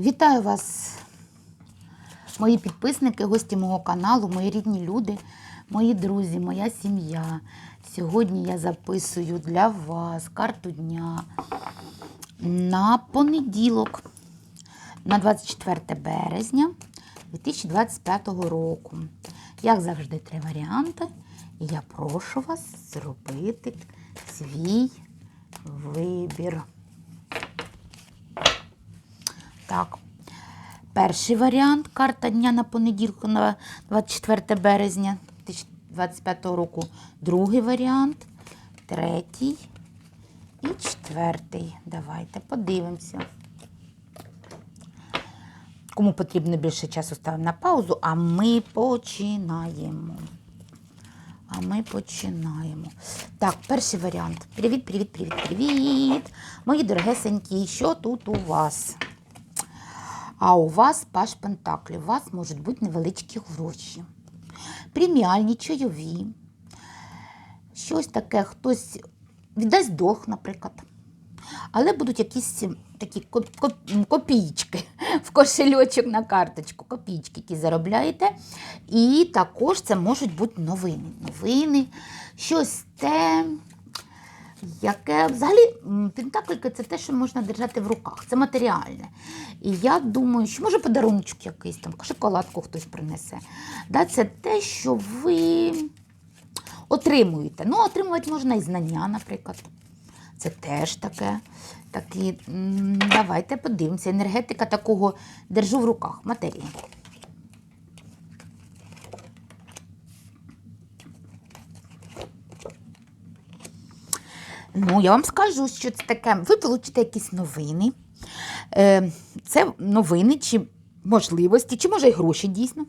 Вітаю вас, мої підписники, гості мого каналу, мої рідні люди, мої друзі, моя сім'я. Сьогодні я записую для вас карту дня на понеділок, на 24 березня 2025 року. Як завжди, три варіанти. І я прошу вас зробити свій вибір. Так. Перший варіант карта дня на понеділку на 24 березня 2025 року. Другий варіант, третій і четвертий. Давайте подивимося. Кому потрібно більше часу, ставимо на паузу, а ми починаємо. А ми починаємо. Так, перший варіант. Привіт, привіт, привіт, привіт. Мої дорогесенькі, що тут у вас? А у вас паш Пентаклів. У вас можуть бути невеличкі гроші. Преміальні, чайові. Щось таке, хтось віддасть долг, наприклад. Але будуть якісь такі коп- коп- копійки в кошельочок на карточку, копійки, які заробляєте. І також це можуть бути новини. Новини, щось те, яке взагалі м, пентаклики це те, що можна держати в руках, це матеріальне. І я думаю, що може подарунок якийсь там, шоколадку хтось принесе. Да, це те, що ви отримуєте. Ну, отримувати можна і знання, наприклад. Це теж таке. Такі, давайте подивимося. Енергетика такого держу в руках матерії. Ну, я вам скажу, що це таке. Ви получите якісь новини. Е, Це новини чи можливості, чи може й гроші дійсно.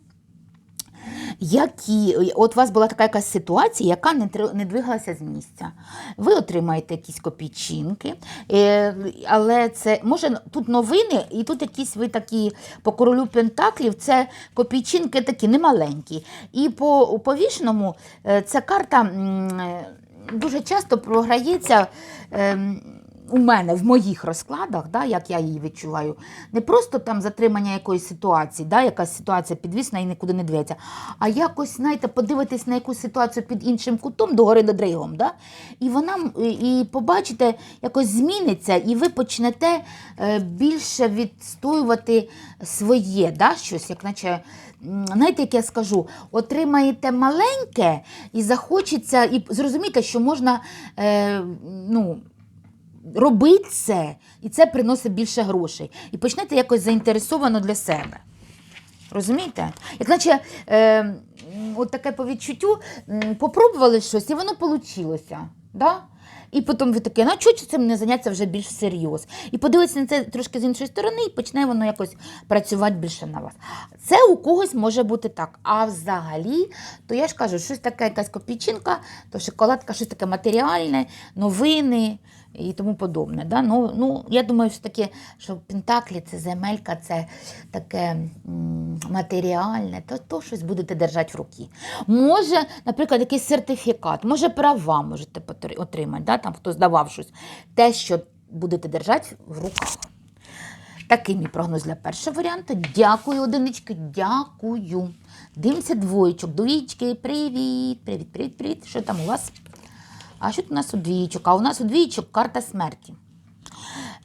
Які, от у вас була така якась ситуація, яка не, не двигалася з місця. Ви отримаєте якісь копійчинки, е, але це може тут новини, і тут якісь ви такі по королю Пентаклів, це копійчинки такі немаленькі. І по повішеному е, ця карта дуже часто програється. ем, у мене в моїх розкладах, да, як я її відчуваю, не просто там затримання якоїсь ситуації, да, якась ситуація підвісна і нікуди не дивиться, а якось, знаєте, подивитись на якусь ситуацію під іншим кутом, догори до дригом, да, і вона і побачите, якось зміниться, і ви почнете е, більше відстоювати своє, да, щось, як наче. Знаєте, як я скажу, отримаєте маленьке і захочеться, і зрозумієте, що можна е, ну, робити це, і це приносить більше грошей. І почнете якось заінтересовано для себе. Розумієте? Як наче е, от таке по відчуттю, попробували щось, і воно вийшло. Да? І потім ви таке, ну чого цим не зайнятися вже більш всерйоз? І подивитися на це трошки з іншої сторони, і почне воно якось працювати більше на вас. Це у когось може бути так. А взагалі, то я ж кажу, щось таке, якась копійчинка, то шоколадка, щось таке матеріальне, новини і тому подобне. Да? Ну, ну, я думаю, що таке, що Пентаклі це земелька, це таке матеріальне, то, то щось будете держати в руки. Може, наприклад, якийсь сертифікат, може, права можете отримати, да? там, хто здавав щось. Те, що будете держати в руках. Такий мій прогноз для першого варіанту. Дякую, одинички, дякую. Дивимося двоєчок. Двоєчки, привіт, привіт, привіт, привіт. Що там у вас? А що тут у нас у двічок? А у нас у двічок карта смерті.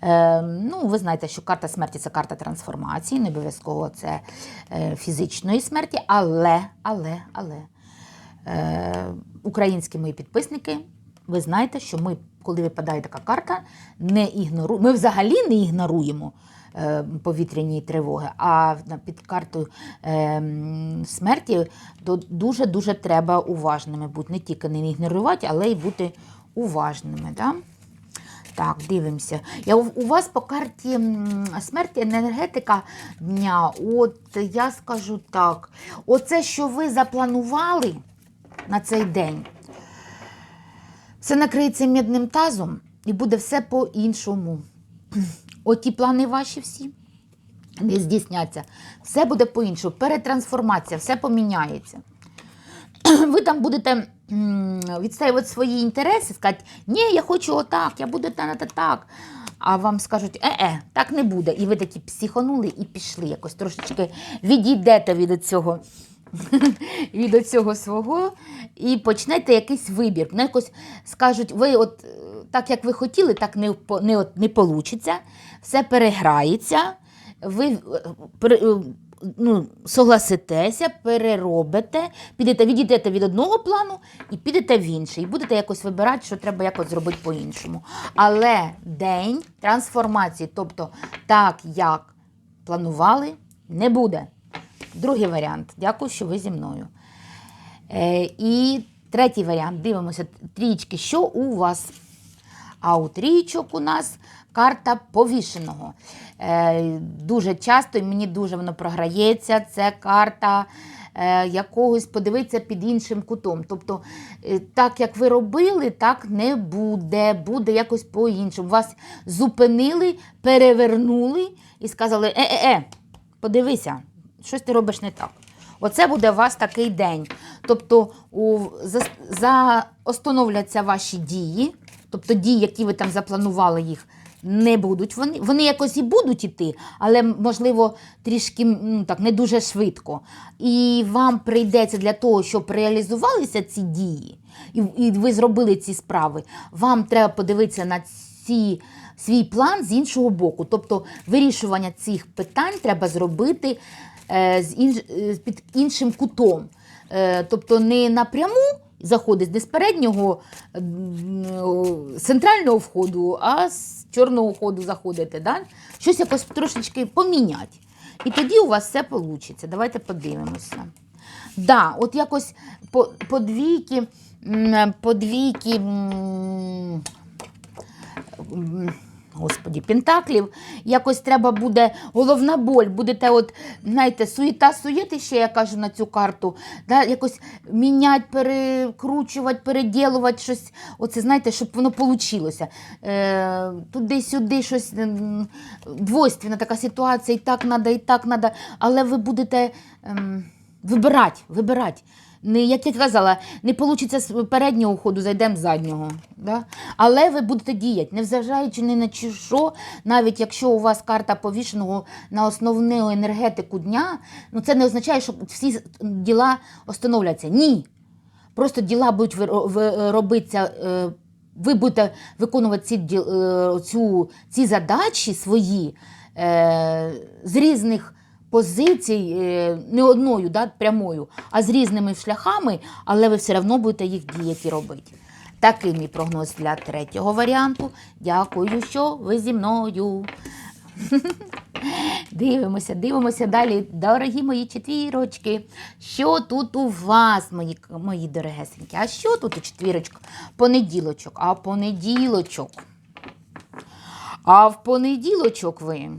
Е, ну, ви знаєте, що карта смерті це карта трансформації, не обов'язково це е, фізичної смерті, але, але, але е, українські мої підписники, ви знаєте, що ми, коли випадає така карта, не ігнору... ми взагалі не ігноруємо повітряні тривоги, а під картою е, смерті то дуже-дуже треба уважними бути. Не тільки не ігнорувати, але й бути уважними. Да? Так, дивимося. Я, у вас по карті смерті енергетика дня. От я скажу так: оце, що ви запланували на цей день, все накриється мідним тазом і буде все по-іншому. Оті плани ваші всі не здійсняться. Все буде по-іншому. Перетрансформація, все поміняється. ви там будете відстоювати свої інтереси, сказати, ні, я хочу отак, я буду та та так. а вам скажуть, е-е, так не буде. І ви такі психонули і пішли якось трошечки відійдете від цього. Від цього свого і почнете якийсь вибір. Ну, якось скажуть, ви от е, так, як ви хотіли, так не, не, не получиться, все переграється, ви е, е, ну, согласитеся, переробите, підете, відійдете від одного плану і підете в інший. І будете якось вибирати, що треба якось зробити по-іншому. Але день трансформації, тобто так, як планували, не буде. Другий варіант. Дякую, що ви зі мною. Е, і третій варіант. Дивимося трічки. Що у вас? А у трійчок у нас карта повішеного. Е, дуже часто і мені дуже воно програється. Це карта е, якогось подивитися під іншим кутом. Тобто, е, так як ви робили, так не буде. Буде якось по-іншому. Вас зупинили, перевернули і сказали: е-е-е, подивися, щось ти робиш не так. Оце буде у вас такий день. Тобто у, за, заостановляться ваші дії, тобто дії, які ви там запланували їх, не будуть. Вони, вони якось і будуть іти, але, можливо, трішки ну, так, не дуже швидко. І вам прийдеться для того, щоб реалізувалися ці дії, і, і ви зробили ці справи, вам треба подивитися на ці свій план з іншого боку. Тобто вирішування цих питань треба зробити з інж, е, під іншим кутом. Е, тобто не напряму заходить не з переднього центрального входу, а з чорного ходу заходите. Да? Щось якось трошечки поміняти. І тоді у вас все вийде. Давайте подивимося. Да, от якось по, по двійки, по двійки Господі, пентаклів, якось треба буде головна боль, будете, от, знаєте, суєта суєти, ще я кажу на цю карту, да, якось міняти, перекручувати, переділувати щось, оце, знаєте, щоб воно вийшло. Е, туди-сюди щось двойственна така ситуація, і так треба, і так треба, але ви будете ем, вибирати, вибирати. Не, як я казала, не вийде з переднього ходу, зайдемо з заднього. Да? Але ви будете діяти, незважаючи ні на що, навіть якщо у вас карта повішеного на основну енергетику дня, ну це не означає, що всі діла остановляться. Ні. Просто діла будуть робитися. е, Ви будете виконувати ці, е, цю, ці задачі свої е, з різних позицій, е, не одною да, прямою, а з різними шляхами, але ви все одно будете їх діяти робити. Такий мій прогноз для третього варіанту. Дякую, що ви зі мною. Дивимося, дивимося далі, дорогі мої четвірочки. Що тут у вас, мої, мої дорогесенькі? А що тут у четвірочка? Понеділочок, а понеділочок. А в понеділочок ви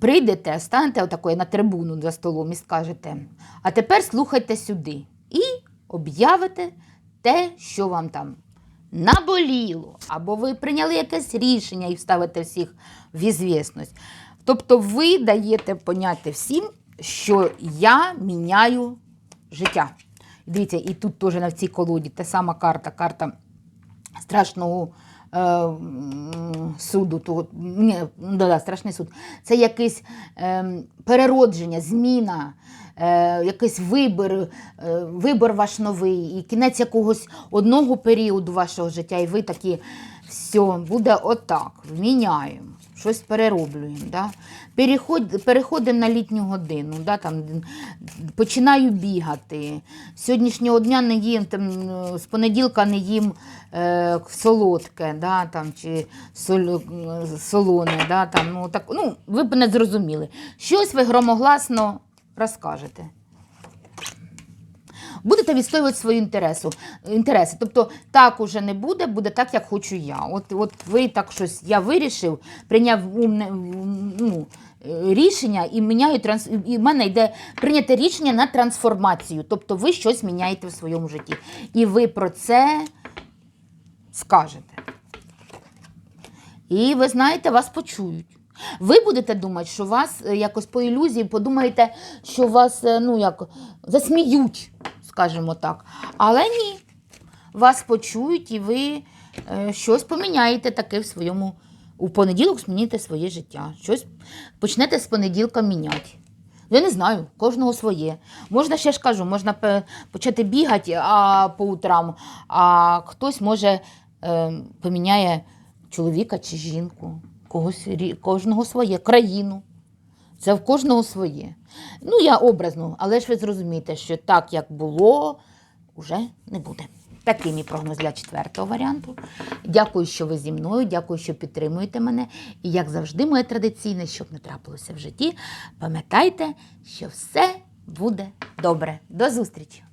прийдете, станете отакою на трибуну за столом і скажете, а тепер слухайте сюди і об'явите те, що вам там наболіло, або ви прийняли якесь рішення і вставите всіх в ізвісність. Тобто ви даєте поняти всім, що я міняю життя. Дивіться, і тут теж на цій колоді та сама карта, карта страшного суду, того, ні, ну, да, да, страшний суд. Це якесь е, переродження, зміна, е, якийсь вибір, е, вибір ваш новий, і кінець якогось одного періоду вашого життя, і ви такі, все, буде отак, міняємо. Щось перероблюємо. Да? Переход, переходимо на літню годину, да? там, починаю бігати. З сьогоднішнього дня не їм, там, е, з понеділка не їм е, солодке, да? там, чи соль, солоне. Да? Там, ну, так, ну, ви б не зрозуміли. Щось ви громогласно розкажете. Будете відстоювати свої інтересу, інтереси. Тобто так уже не буде, буде так, як хочу я. От, от ви так щось, я вирішив, прийняв ну, рішення і міняю транс... і в мене йде прийняте рішення на трансформацію. Тобто ви щось міняєте в своєму житті. І ви про це скажете. І ви знаєте, вас почують. Ви будете думати, що вас е, якось по ілюзії подумаєте, що вас е, ну, як, засміють, скажімо так. Але ні. Вас почують і ви е, щось поміняєте таке в своєму. У понеділок зміните своє життя. Щось почнете з понеділка міняти. Я не знаю, кожного своє. Можна ще ж кажу, можна почати бігати а, по утрам, а хтось може е, поміняє чоловіка чи жінку, когось, кожного своє, країну. Це в кожного своє. Ну, я образно, але ж ви зрозумієте, що так, як було, вже не буде. Такий мій прогноз для четвертого варіанту. Дякую, що ви зі мною, дякую, що підтримуєте мене. І як завжди, моє традиційне, щоб не трапилося в житті, пам'ятайте, що все буде добре. До зустрічі!